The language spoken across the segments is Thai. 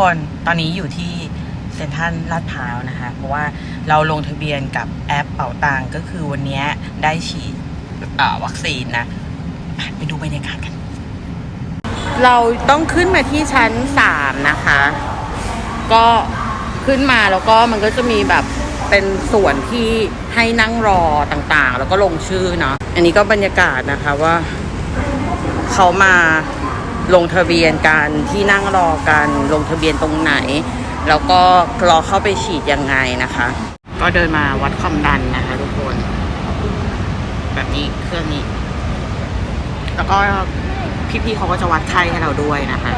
คนตอนนี้อยู่ที่เซ็นทรัลลาดพร้าวนะคะ เพราะว่าเราลงทะเบียนกับแอปเป๋าตังก็คือวันนี้ได้ฉีดวัคซีนนะอะไปดูบรรยากาศกัน เราต้องขึ้นมาที่ชั้นสามนะคะ ก็ขึ้นมาแล้วก็มันก็จะมีแบบเป็นส่วนที่ให้นั่งรอต่างๆ แล้วก็ลงชื่อเนาะอันนี้ก็บรรยากาศนะคะว่าเขามา ลงทะเบียนกันที่นั่งรอกันลงทะเบียนตรงไหน แล้วก็รอเข้าไปฉีดยังไงนะคะ ก็เดินมาวัดความดันนะคะทุกคน แบบนี้เครื่องนี้ แล้วก็พี่ๆเขาก็จะวัดไข้ให้เราด้วยนะคะ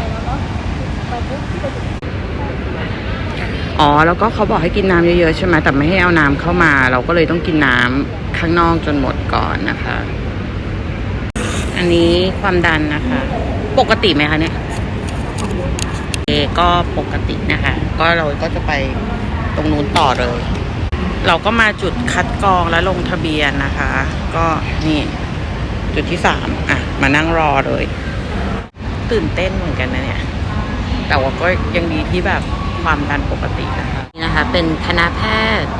อ๋อแล้วก็เขาบอกให้กินน้ำเยอะๆใช่ไหมแต่ไม่ให้เอาน้ำเข้ามา เราก็เลยต้องกินน้ำข้างนอกจนหมดก่อนนะคะ อันนี้ความดันนะคะ ปกติไหมคะเนี่ยเอก็ปกตินะคะ ก็เราก็จะไปตรงนู้นต่อเลย เราก็มาจุดคัดกรองและลงทะเบียนนะคะ ก็นี่จุดที่สามอะ มานั่งรอเลย ตื่นเต้นเหมือนกันนะเนี่ย แต่ว่าก็ยังดีที่แบบความดันปกตินะคะนี่นะคะ เป็นคณะแพทย์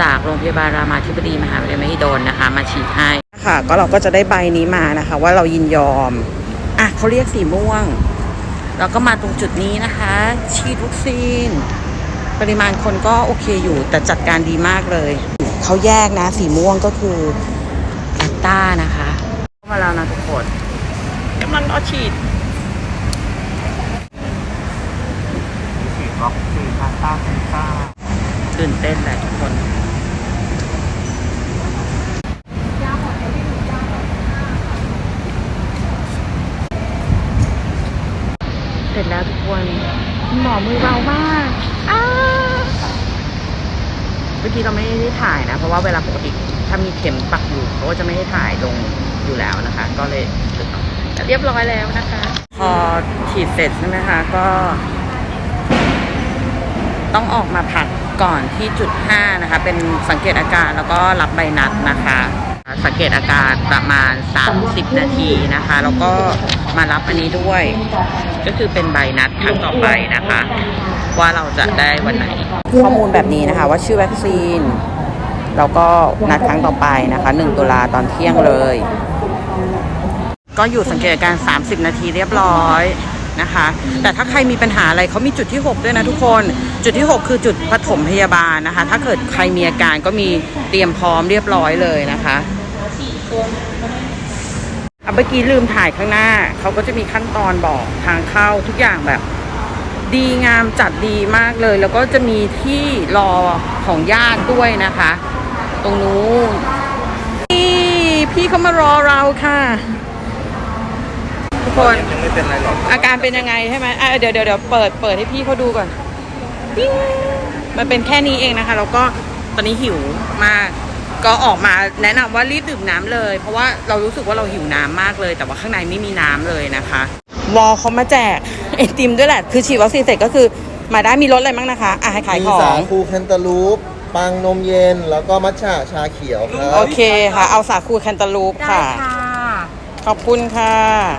จากโรงพยาบาลรามาธิบดีมหาวิทยาลัยมหิดลนะคะ มาฉีดให้ค่ะ ก็เราก็จะได้ใบนี้มานะคะ ว่าเรายินยอม อะเขาเรียกสีม่วงเราก็มาตรงจุดนี้นะคะ ฉีดวัคซีน ปริมาณคนก็โอเคอยู่ แต่จัดการดีมากเลย เขาแยกนะ สีม่วงก็คือแอตตานะคะเข้ามาแล้วนะทุกคนกำลังรอฉีดฉีดวัคซีนพาสต้าเซนต้าตื่นเต้นแหละทุกคน ร็จแล้วทุกคนหมอมือเบามากอ้าเมื่อกี้เราไม่ได้ถ่ายนะ เพราะว่าเวลาปกติถ้ามีเข็มปักอยู่เขาก็จะไม่ให้ถ่ายลงอยู่แล้วนะคะ ก็เลยแต่เรียบร้อยแล้วนะคะ พอฉีดเสร็จใช่ไหมคะก็ ต้องออกมาพักก่อนที่จุด 5 นะคะ เป็นสังเกตอาการแล้วก็รับใบนัดนะคะ สังเกตอาการประมาณ 30 นาทีนะคะ แล้วก็มารับอันนี้ด้วย ก็คือเป็นใบนัดครั้งต่อไปนะคะ ว่าเราจะได้วันไหน ข้อมูลแบบนี้นะคะ ว่าชื่อวัคซีน แล้วก็นัดครั้งต่อไปนะคะ 1 ตุลาตอนเที่ยงเลย ก็อยู่สังเกตอาการ 30 นาทีเรียบร้อยนะคะ แต่ถ้าใครมีปัญหาอะไรเขามีจุดที่ 6 ด้วยนะทุกคน จุดที่ 6 คือจุดปฐมพยาบาลนะคะ ถ้าเกิดใครมีอาการก็มีเตรียมพร้อมเรียบร้อยเลยนะคะ เมื่อกี้ลืมถ่ายข้างหน้า เขาก็จะมีขั้นตอนบอกทางเข้าทุกอย่างแบบ ดีงามจัดดีมากเลย แล้วก็จะมีที่รอของญาติด้วยนะคะ ตรงนู้นนี่พี่เขามารอเราค่ะ ทุกคนยังไม่เป็นไรหรอกอาการเป็นยังไงใช่ไหมอะเดี๋ยวเดี๋ยวเดี๋ยวเปิดเปิดให้พี่เขาดูก่อนมันเป็นแค่นี้เองนะคะ แล้วก็ตอนนี้หิวมาก ก็ออกมาแนะนำว่ารีบดื่มน้ำเลย เพราะว่าเรารู้สึกว่าเราหิวน้ำมากเลย แต่ว่าข้างในไม่มีน้ำเลยนะคะวอลเขามาแจกไอติมด้วยแหละ คือฉีดวัคซีนเสร็จก็คือมาได้มีรสอะไรบ้างนะคะอะให้ขายมีขอสางคูแคนตาลูปปังนมเย็นแล้วก็มัทฉะชาเขียวครัโอบเคค่ะ เอาสาคูแคนตาลูปค่ะขอบคุณค่ะ